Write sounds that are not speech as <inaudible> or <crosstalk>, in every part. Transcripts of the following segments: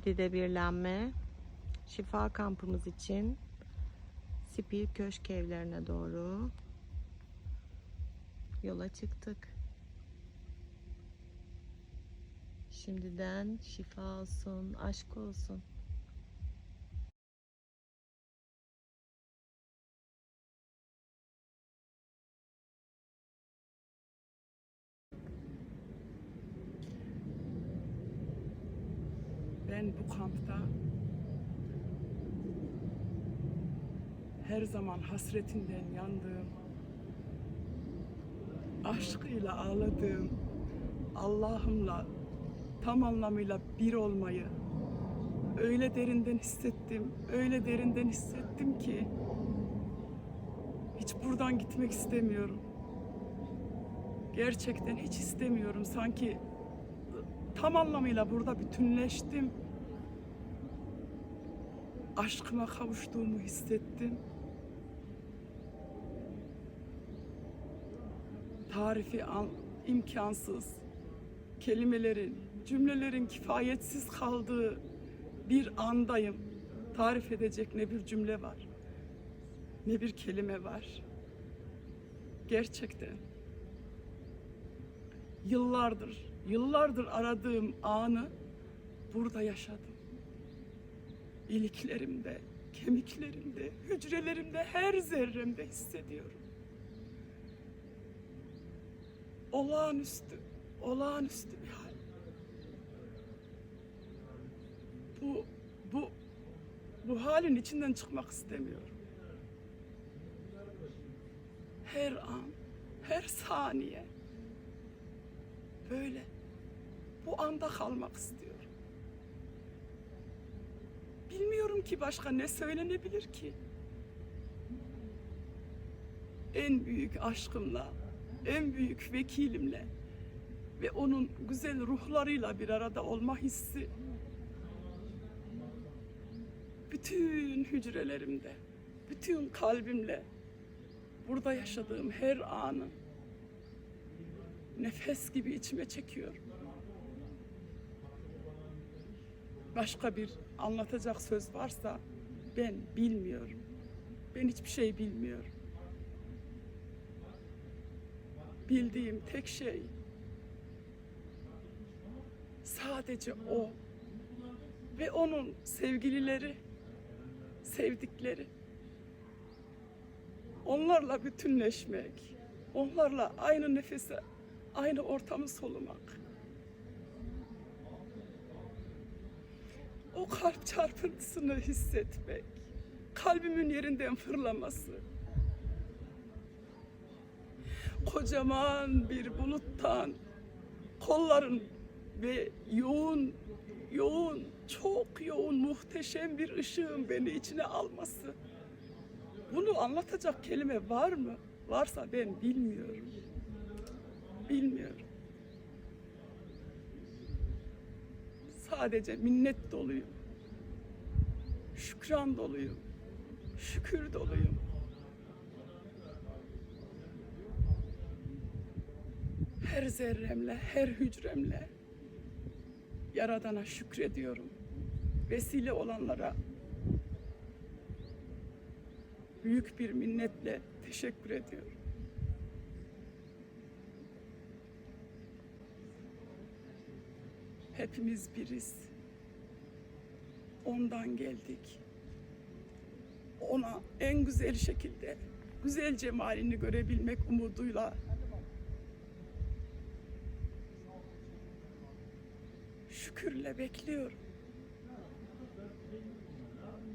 7'de birlenme. Şifa kampımız için Spir Köşk evlerine doğru yola çıktık. Şimdiden şifa olsun, aşk olsun. Ben bu kampta her zaman hasretinden yandığım, aşkıyla ağladığım, Allah'ımla tam anlamıyla bir olmayı öyle derinden hissettim, öyle derinden hissettim ki hiç buradan gitmek istemiyorum. Gerçekten hiç istemiyorum. Sanki tam anlamıyla burada bütünleştim. Aşkıma kavuştuğumu hissettim. Tarifi an, imkansız. Kelimelerin, cümlelerin kifayetsiz kaldığı bir andayım. Tarif edecek ne bir cümle var, ne bir kelime var. Gerçekten yıllardır, yıllardır aradığım anı burada yaşadım. İliklerimde, kemiklerimde, hücrelerimde, her zerremde hissediyorum. Olağanüstü, olağanüstü bir hal. Bu, bu, bu halin içinden çıkmak istemiyorum. Her an, her saniye, böyle bu anda kalmak istiyorum. Bilmiyorum ki başka ne söylenebilir ki? En büyük aşkımla, en büyük vekilimle ve onun güzel ruhlarıyla bir arada olma hissi bütün hücrelerimde, bütün kalbimle burada yaşadığım her anı nefes gibi içime çekiyorum. Başka bir anlatacak söz varsa ben bilmiyorum. Ben hiçbir şey bilmiyorum. Bildiğim tek şey sadece o ve onun sevgilileri, sevdikleri. Onlarla bütünleşmek, onlarla aynı nefese aynı ortamı solumak. O kalp çarpıntısını hissetmek, kalbimin yerinden fırlaması. Kocaman bir buluttan kolların ve yoğun, yoğun, çok yoğun, muhteşem bir ışığın beni içine alması. Bunu anlatacak kelime var mı? Varsa ben bilmiyorum bilmiyorum. Sadece minnet doluyum. Şükran doluyum. Şükür doluyum. Her zerremle, her hücremle Yaradan'a şükrediyorum. Vesile olanlara büyük bir minnetle teşekkür ediyorum. Hepimiz biriz. Ondan geldik. Ona en güzel şekilde güzel cemalini görebilmek umuduyla şükürle bekliyorum.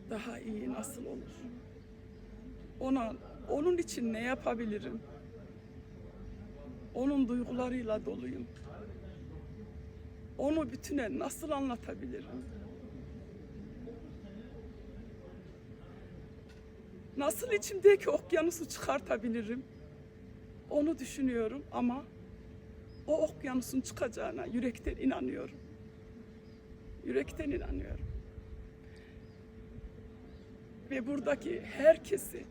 Daha iyi nasıl olur? Ona onun için ne yapabilirim? Onun duygularıyla doluyum. Onu bütüne nasıl anlatabilirim? Nasıl içimdeki okyanusu çıkartabilirim? Onu düşünüyorum ama o okyanusun çıkacağına yürekten inanıyorum. Yürekten inanıyorum. Ve buradaki herkesi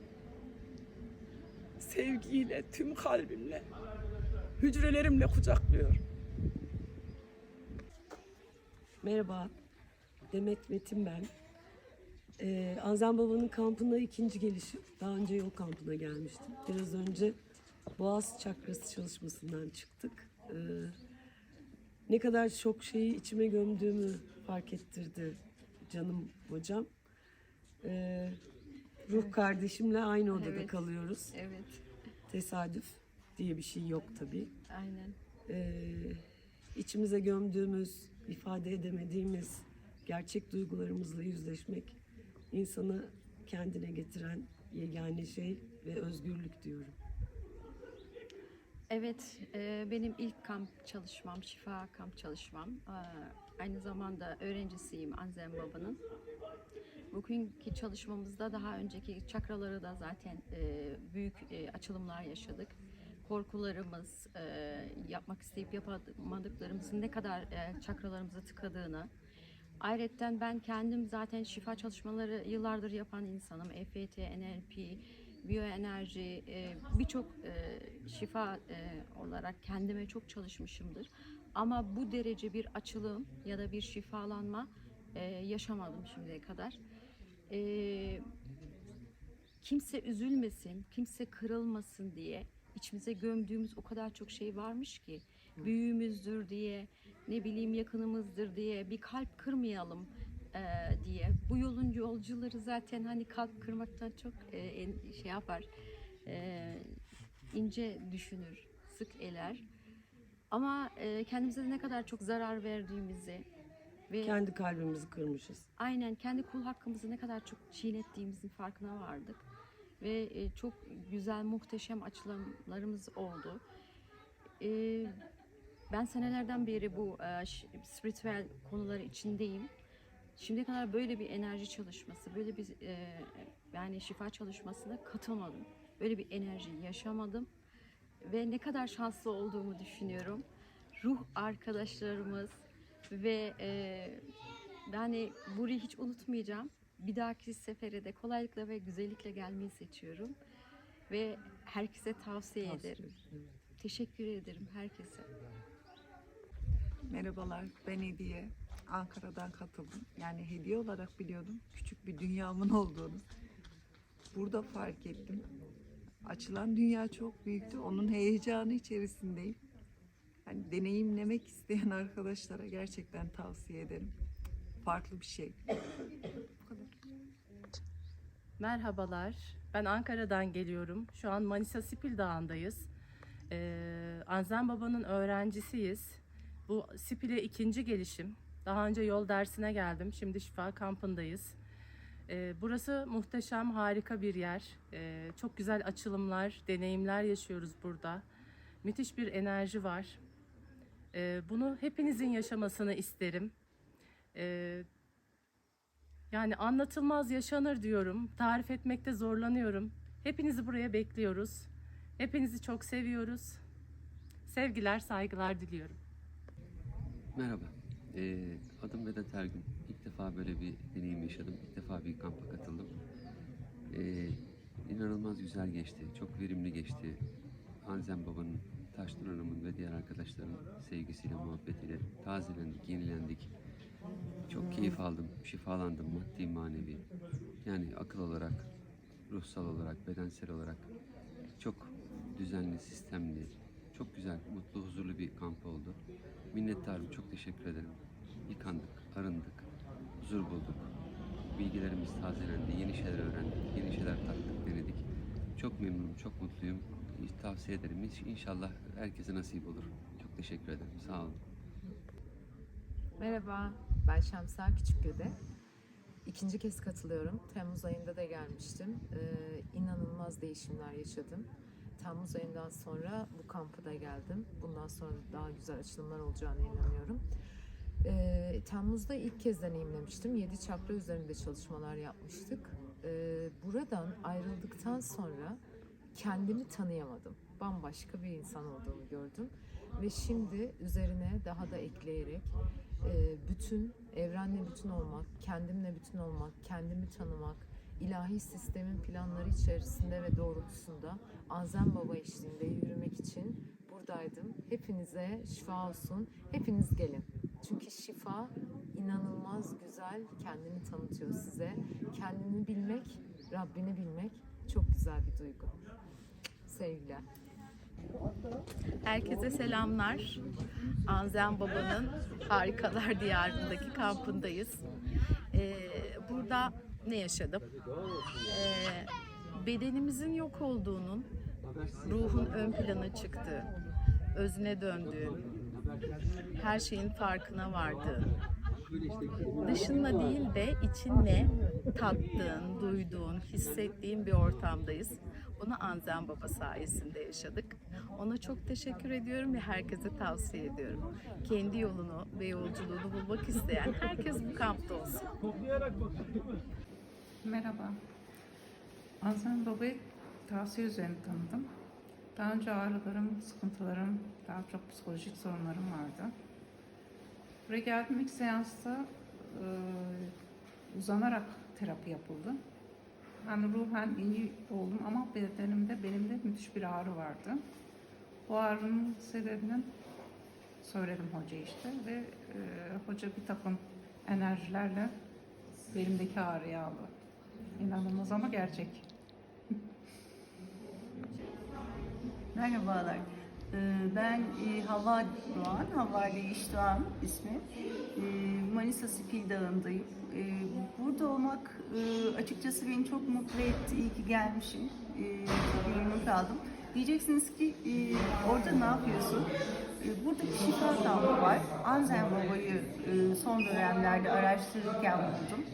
sevgiyle, tüm kalbimle, hücrelerimle kucaklıyorum. Merhaba. Demet Metin ben. Ee, Azam Baba'nın kampına ikinci gelişim. Daha önce yol kampına gelmiştim. Biraz önce Boğaz çakrası çalışmasından çıktık. Ee, ne kadar çok şeyi içime gömdüğümü fark ettirdi canım hocam. Ee, ruh kardeşimle aynı odada Evet. kalıyoruz. Evet, Tesadüf diye bir şey yok tabii. aynen. Ee, içimize gömdüğümüz, ifade edemediğimiz gerçek duygularımızla yüzleşmek insanı kendine getiren yegane şey ve özgürlük diyorum. Evet, e, benim ilk kamp çalışmam, şifa kamp çalışmam. E, aynı zamanda öğrencisiyim Anzen Baba'nın. Bugünkü çalışmamızda daha önceki çakraları da zaten e, büyük açılımlar yaşadık. Korkularımız, e, yapmak isteyip yapamadıklarımızın ne kadar e, çakralarımızı tıkadığını, Ayrıca ben kendim zaten şifa çalışmaları yıllardır yapan insanım. EFT, NLP, biyoenerji, e, birçok e, şifa e, olarak kendime çok çalışmışımdır. Ama bu derece bir açılım ya da bir şifalanma e, yaşamadım şimdiye kadar. E, kimse üzülmesin, kimse kırılmasın diye içimize gömdüğümüz o kadar çok şey varmış ki büyüğümüzdür diye ne bileyim yakınımızdır diye bir kalp kırmayalım e, diye bu yolun yolcuları zaten hani kalp kırmaktan çok e, en- şey yapar e, ince düşünür sık eler ama e, kendimize de ne kadar çok zarar verdiğimizi ve Kendi kalbimizi kırmışız. aynen kendi kul hakkımızı ne kadar çok çiğnettiğimizin farkına vardık. Ve e, çok güzel, muhteşem açılımlarımız oldu. E, ben senelerden beri bu e, spiritüel konuları içindeyim. Şimdiye kadar böyle bir enerji çalışması, böyle bir yani şifa çalışmasına katılmadım. Böyle bir enerji yaşamadım. Ve ne kadar şanslı olduğumu düşünüyorum. Ruh arkadaşlarımız ve e, yani burayı hiç unutmayacağım. Bir dahaki sefere de kolaylıkla ve güzellikle gelmeyi seçiyorum. Ve herkese tavsiye ederim. Teşekkür ederim herkese. Merhabalar, ben Hediye. Ankara'dan katıldım. Yani hediye olarak biliyordum. Küçük bir dünyamın olduğunu. Burada fark ettim. Açılan dünya çok büyüktü. Onun heyecanı içerisindeyim. Hani deneyimlemek isteyen arkadaşlara gerçekten tavsiye ederim. Farklı bir şey. Merhabalar, ben Ankara'dan geliyorum. Şu an Manisa Sipil Dağı'ndayız. Ee, Anzen Baba'nın öğrencisiyiz. Bu Sipil'e ikinci gelişim. Daha önce yol dersine geldim, şimdi şifa kampındayız. Ee, burası muhteşem, harika bir yer. Ee, çok güzel açılımlar, deneyimler yaşıyoruz burada. Müthiş bir enerji var. Ee, bunu hepinizin yaşamasını isterim. Ee, yani anlatılmaz yaşanır diyorum. Tarif etmekte zorlanıyorum. Hepinizi buraya bekliyoruz. Hepinizi çok seviyoruz. Sevgiler, saygılar diliyorum. Merhaba, ee, adım Vedat Ergün. İlk defa böyle bir deneyim yaşadım. İlk defa bir kampa katıldım. Ee, inanılmaz güzel geçti, çok verimli geçti. Anzen Baba'nın, Taşdın Hanım'ın ve diğer arkadaşların sevgisiyle, muhabbetiyle tazelendik, yenilendik. Çok keyif aldım, şifalandım maddi manevi. Yani akıl olarak, ruhsal olarak, bedensel olarak çok düzenli, sistemli, çok güzel, mutlu, huzurlu bir kamp oldu. Minnettarım, çok teşekkür ederim. Yıkandık, arındık, huzur bulduk. Bilgilerimiz tazelendi, yeni şeyler öğrendik, yeni şeyler tattık, denedik. Çok memnunum, çok mutluyum. Tavsiye ederim. İnş- İnşallah herkese nasip olur. Çok teşekkür ederim. Sağ olun. Merhaba, ben Şemsa Küçükgöde. İkinci kez katılıyorum. Temmuz ayında da gelmiştim. Ee, inanılmaz değişimler yaşadım. Temmuz ayından sonra bu kampa da geldim. Bundan sonra daha güzel açılımlar olacağına inanıyorum. Ee, Temmuz'da ilk kez deneyimlemiştim. 7 çakra üzerinde çalışmalar yapmıştık. Ee, buradan ayrıldıktan sonra kendimi tanıyamadım. Bambaşka bir insan olduğumu gördüm. Ve şimdi üzerine daha da ekleyerek bütün, evrenle bütün olmak, kendimle bütün olmak, kendimi tanımak, ilahi sistemin planları içerisinde ve doğrultusunda Azem Baba eşliğinde yürümek için buradaydım. Hepinize şifa olsun. Hepiniz gelin. Çünkü şifa inanılmaz güzel kendini tanıtıyor size. Kendini bilmek, Rabbini bilmek çok güzel bir duygu. Sevgiler. Herkese selamlar. Anzen Baba'nın Harikalar Diyarı'ndaki kampındayız. Ee, burada ne yaşadım? Ee, bedenimizin yok olduğunun, ruhun ön plana çıktığı, özüne döndüğün, her şeyin farkına vardığın, dışınla değil de içinle tattığın, duyduğun, hissettiğin bir ortamdayız. Bunu Anzen Baba sayesinde yaşadık. Ona çok teşekkür ediyorum ve herkese tavsiye ediyorum. Kendi yolunu ve yolculuğunu bulmak isteyen herkes bu kampta olsun. Merhaba. Azem Baba'yı tavsiye üzerine tanıdım. Daha önce ağrılarım, sıkıntılarım, daha çok psikolojik sorunlarım vardı. Buraya geldim ilk seansta e, uzanarak terapi yapıldı. Ben ruhen iyi oldum ama bedenimde benim de müthiş bir ağrı vardı. Bu ağrının sebebinin söyledim hoca işte ve e, hoca bir takım enerjilerle belimdeki ağrıyı aldı. İnanılmaz ama gerçek. <laughs> Merhabalar. Ee, Ben e, Havva Doğan, Havva ile İş Doğan ismi. Ee, Manisa Spil Dağı'ndayım. Ee, Burada olmak e, açıkçası beni çok mutlu etti. İyi ki gelmişim. Çok memnun kaldım. Diyeceksiniz ki e, orada ne yapıyorsun? E, Burada bir şifa kampı var. Anzen Baba'yı e, son dönemlerde araştırırken buldum.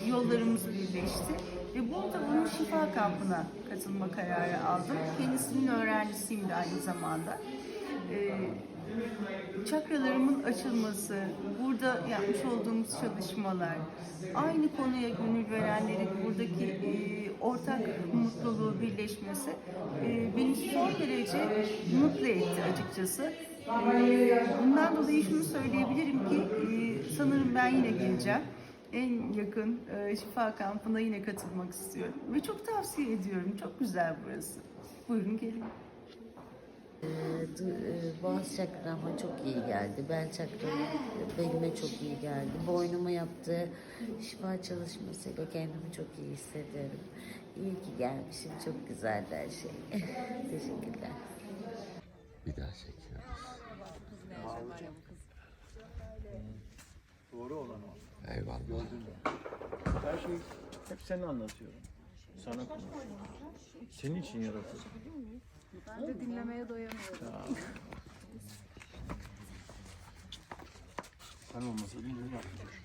E, Yollarımız birleşti. Ve burada bunun şifa kampına katılma kararı aldım. Kendisinin öğrencisiyim de aynı zamanda. E, çakralarımın açılması, burada yapmış olduğumuz çalışmalar, aynı konuya gönül verenlerin buradaki e, ortak mutluluğu birleşmesi e, beni son derece mutlu etti açıkçası. E, bundan dolayı şunu söyleyebilirim ki e, sanırım ben yine geleceğim. En yakın e, şifa kampına yine katılmak istiyorum. Ve çok tavsiye ediyorum. Çok güzel burası. Buyurun gelin. Du- e, Boğaz çakrama çok iyi geldi. Bel çakram belime çok iyi geldi. Boynuma yaptığı şifa çalışmasıyla kendimi çok iyi hissediyorum. İyi ki gelmişim. Çok güzeldi her şey. <laughs> Teşekkürler. Bir daha çekiyoruz. Doğru olan o. Eyvallah. Her şeyi hep sana anlatıyorum. Sana konuşuyorum. Senin için yaratıldım. Ben de dinlemeye doyamıyorum. Sen olmasaydın bunu yapmayacaktım.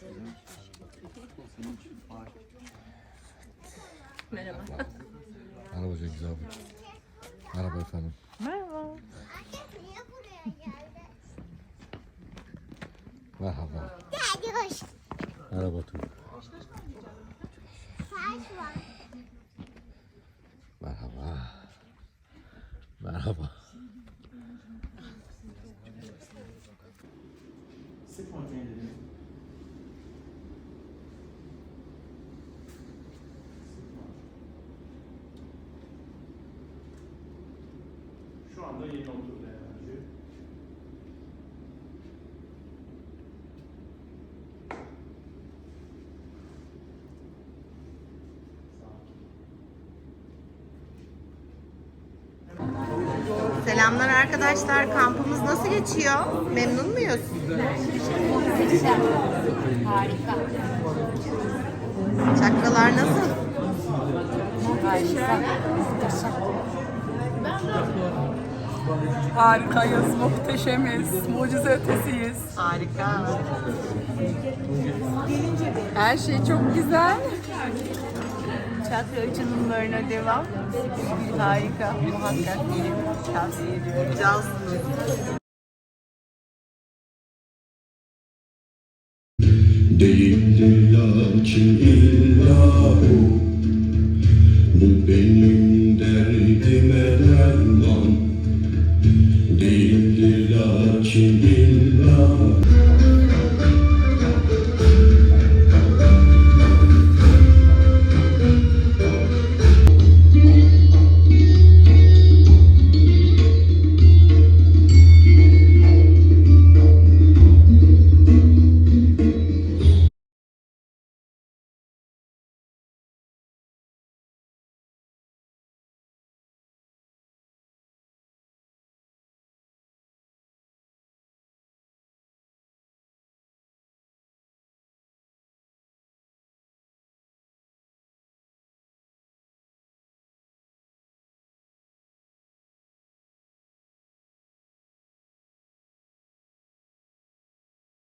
Senin, için harika. Merhaba Cengiz abi. Merhaba efendim. Merhaba. Merhaba. Merhaba Tuğ. Merhaba. Merhaba. Sık konteyneri. Şu anda yeni oturdu enerji. Selamlar arkadaşlar. Kampımız nasıl geçiyor? Memnun muyuz? Harika. Çakralar nasıl? Harikayız, muhteşemiz, mucize ötesiyiz. Harika. Her şey çok güzel. Çakra açılımlarına devam. Harika, muhakkak gelin. Tavsiye ediyorum. Cansınız. Değildir lakin